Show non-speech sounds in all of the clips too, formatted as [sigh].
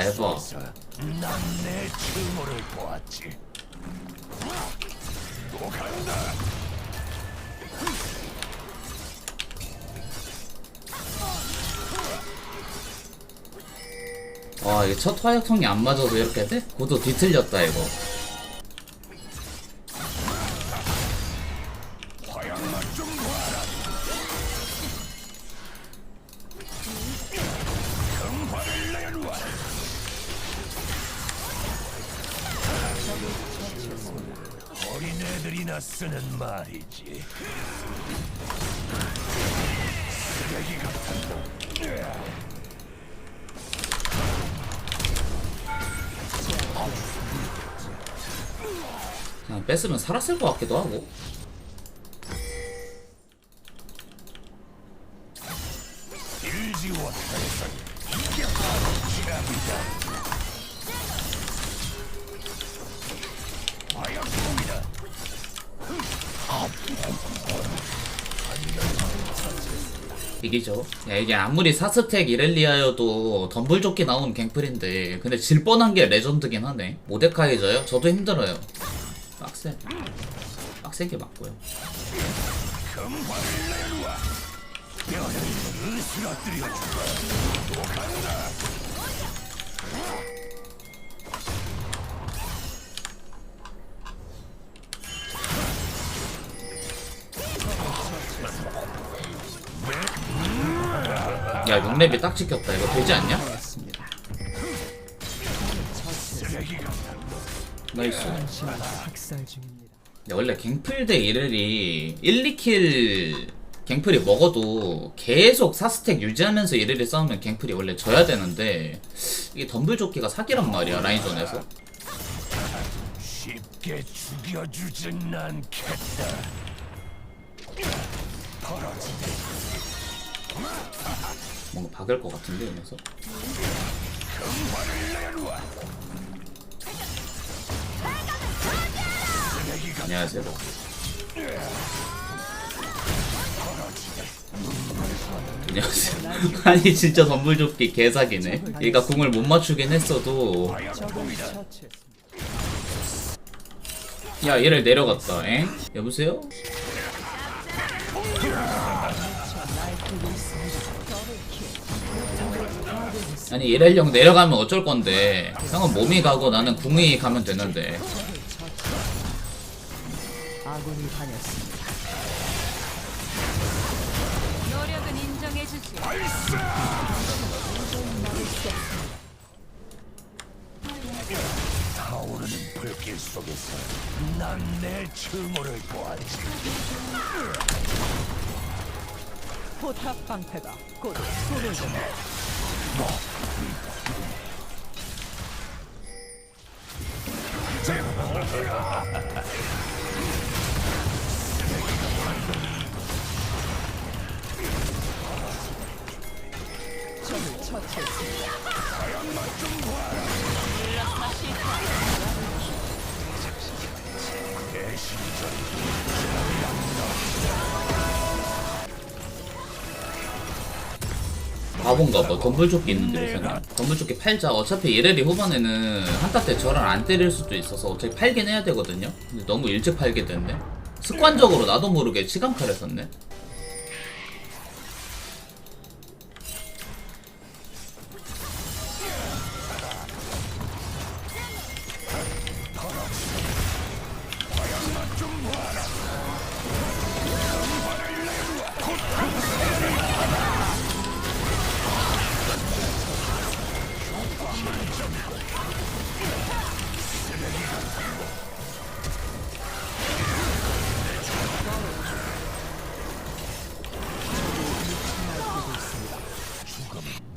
해봐. 난내 증오를 보았지. 또 간다. 와 이게 첫 화약통이 안 맞아도 이렇게 돼? 그것도 뒤틀렸다 이거 말이지. 쓰레기 같은 놈. 그냥 뺐으면 살았을 것 같기도 하고 이기죠. 야 이게 아무리 4스택 이렐리아여도 덤블조끼 나오는 갱플인데 근데 질 뻔한 게 레전드긴 하네. 모데카이저요? 저도 힘들어요. 빡세. 빡세게 맞고요 야 6렙이 딱 찍혔다 이거 되지 않냐? 나이스 중입니다. 야, 원래 갱플 대 이렐이 1, 2킬 갱플이 먹어도 계속 4스택 유지하면서 이렐이 싸우면 갱플이 원래 져야 되는데 이게 덤블조끼가 사기란 말이야 라인전에서 쉽게 죽여주진 않겠다. 벌어지네. 뭔가 박을 것 같은데 이 녀석 안녕하세요 안녕하세요 [laughs] 아니 진짜 덤블조끼 개사기네 얘가 궁을 못 맞추긴 했어도. 야 얘를 내려갔다 엥? 여보세요? 아니 이렐령 내려가면 어쩔 건데 형은 몸이 가고 나는 궁이 가면 되는데 아군이 다녔습니다. 노력은 인정해주지. 타오르는 불길 속에서 난내 증오를 보았지. 포탑 방패가 곧 듭니다. 적을 처 바본가 봐. 덤블조끼 있는데 생각. 덤블조끼 팔자. 어차피 이렐이 후반에는 한타 때 저를 안 때릴 수도 있어서 어차피 팔긴 해야 되거든요. 근데 너무 일찍 팔게 됐네. 습관적으로 나도 모르게 시간칼 했었네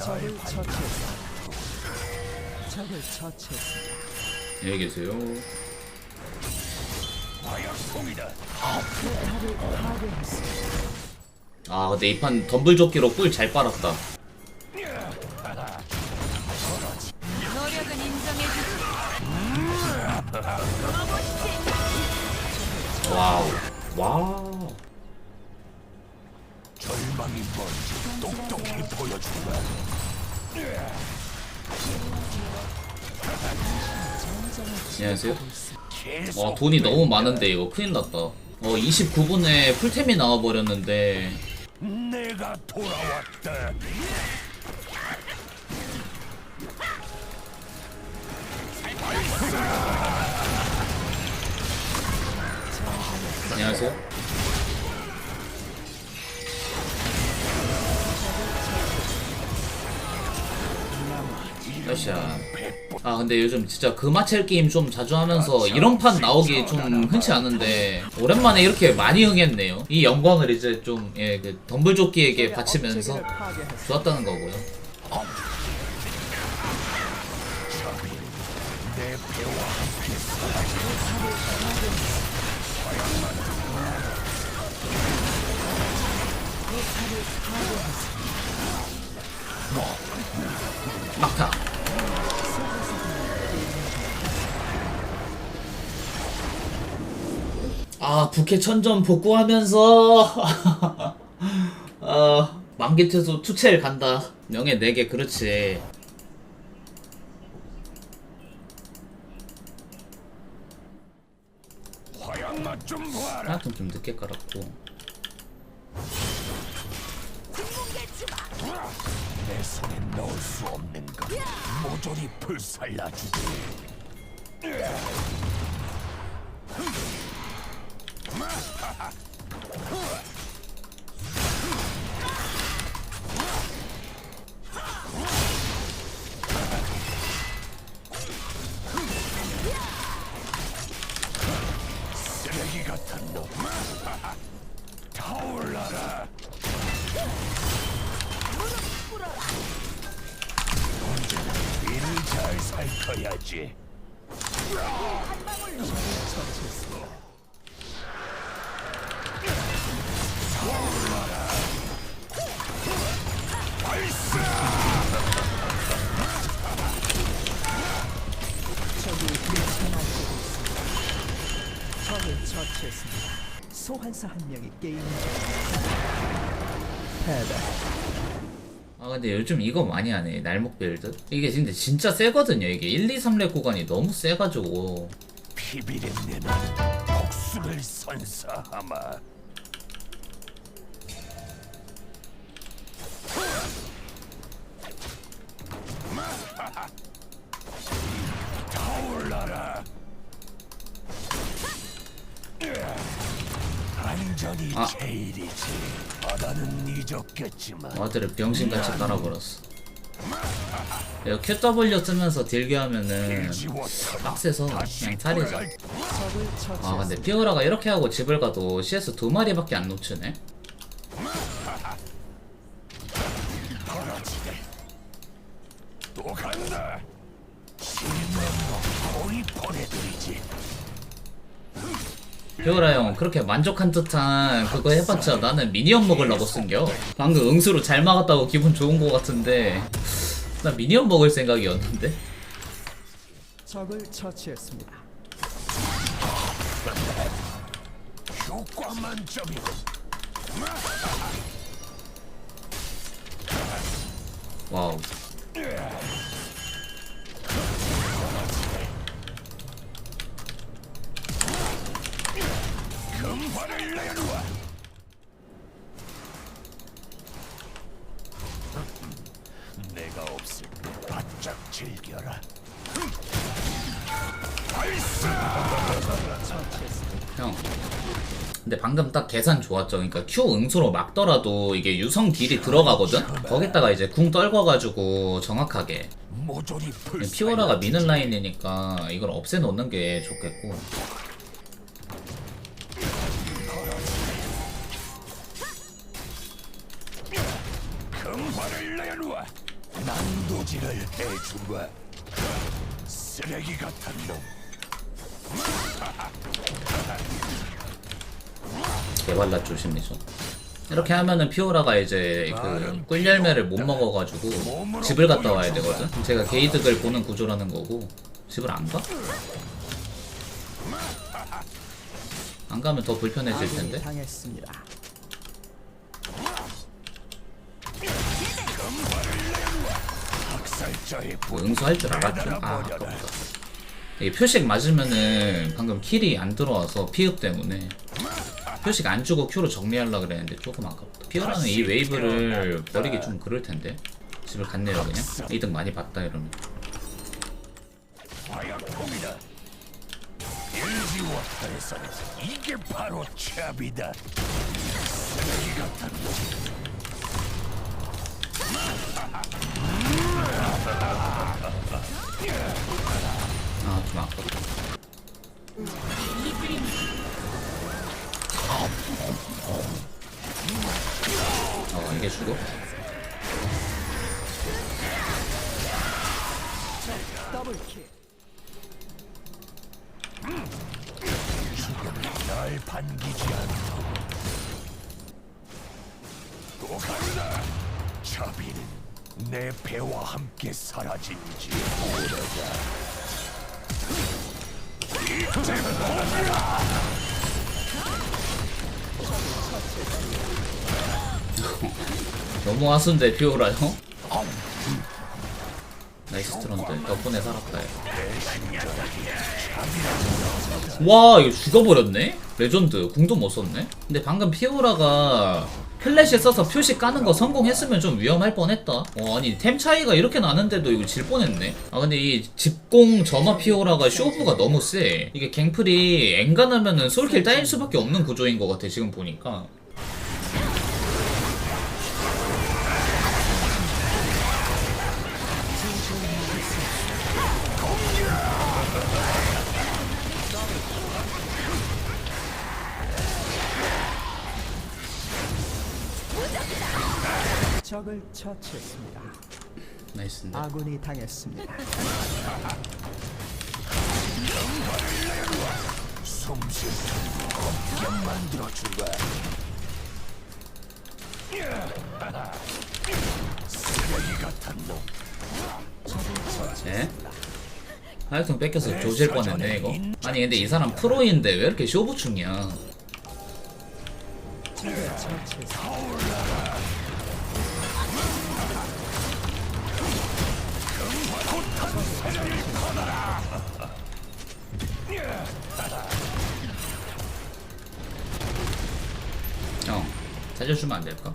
적을 처치했습니다. 적을 처치했습니다. 안녕히 계세요 화약통이다. 포탑을 파괴했습니다. 아 근데 이 판 덤블조끼로 꿀 잘 빨았다 노력은 인정해주지. 와우 와우 보여주마. 안녕하세요. 와 돈이 너무 많은데 이거 큰일 났다. 어 29분에 풀템이 나와버렸는데 내가 돌아왔다. 안녕하세요. 러시아. 아 근데 요즘 진짜 그마첼 게임 좀 자주 하면서 이런 판 나오기 좀 흔치 않은데 오랜만에 이렇게 많이 흥했네요. 이 영광을 이제 좀 예 그 덤블조끼에게 바치면서 업체계를 파괴했습니다. 좋았다는 거고요. 아 부캐 천점 복구하면서 아 만개투수 투체를 간다 명예 4개 그렇지. 하여튼 좀 늦게 깔았고 내 손에 넣을 수 없는 것 모조리 불살라주지. 쓰레기 같은 놈. 타올라라. 이를 잘 살펴야지. 적이 적을 처치했습니다. 소환사 한 명이 게임 중. 패배. 아 근데 요즘 이거 많이 하네 날목 빌드 이게 근데 진짜 세거든요 이게 1, 2, 3렙 구간이 너무 세가지고 피비린내는 복수를 선사하마. 안전이 아. 제일이지. 바다는 잊었겠지만. 와드를 병신같이 깔아버렸어 이거 QW 쓰면서 딜교 하면은 지웠다. 빡세서 그냥 처치했습니다. 아 근데 피오라가 이렇게 하고 집을 가도 CS 두 마리밖에 안 놓치네. 또 간다. 보내드리지. 피오라 형 그렇게 만족한 듯한 그거 해봤자 나는 미니언 먹으려고 쓴겨 방금 응수로 잘 막았다고 기분 좋은 거 같은데 나 미니언 먹을 생각이었는데 적을 처치했습니다. 효과 만점이고. 와우 방금 딱 계산 좋았죠 그러니까 Q 응수로 막더라도 이게 유성 딜이 들어가거든 거기다가 이제 궁 떨궈가지고 정확하게 불. 피오라가 미는 라인이니까 이걸 없애놓는 게 좋겠고 내놓아. 난도질을 해주마. 쓰레기 같은 놈. 개발라 조심이죠. 이렇게 하면은 피오라가 이제 그 꿀열매를 못 먹어가지고 집을 갔다 와야 되거든? 제가 게이득을 보는 구조라는 거고 집을 안 가? 안 가면 더 불편해질 텐데? 뭐 응수할 줄 알았죠. 아. 아깝다. 이 표식 맞으면은 방금 킬이 안 들어와서 피흡 때문에 표식 안 주고 Q로 정리하려고 그랬는데 조금 아깝다. 피어라는 이 웨이브를 버리기 좀 그럴 텐데. 집을 갔네요 그냥. 이득 많이 봤다 이러면. 이게 바로 찹이다. 쓰레기 같은 아좀 아깝다. 어 이게. 더블킬. 날 반기지 않고 또 간다. 찹이는 내 배와 함께 사라진지 모르다. 너무 하순데 피오라 형. 나이스 트런드 덕분에 살았다. 와 이거 죽어버렸네? 레전드 궁도 못 썼네? 근데 방금 피오라가 플래시 써서 표시 까는 거 성공했으면 좀 위험할 뻔했다 어 아니 템 차이가 이렇게 나는데도 이거 질 뻔했네 아 근데 이 집공 점화 피오라가 쇼부가 너무 세 이게 갱플이 엔간하면은 솔킬 따일 수밖에 없는 구조인 것 같아 지금 보니까 적을 처치했습니다. 나이스인데 아군이 당했습니다. 네? 하여튼 뺏겨서 조질 뻔했네 이거 아니 근데 이 사람 프로인데 왜 이렇게 쇼부충이야 적을 처치했습니다. 형 살려주면 안 될까?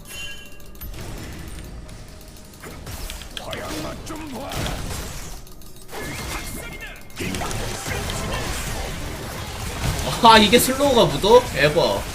아 이게 슬로우가 묻어? 에버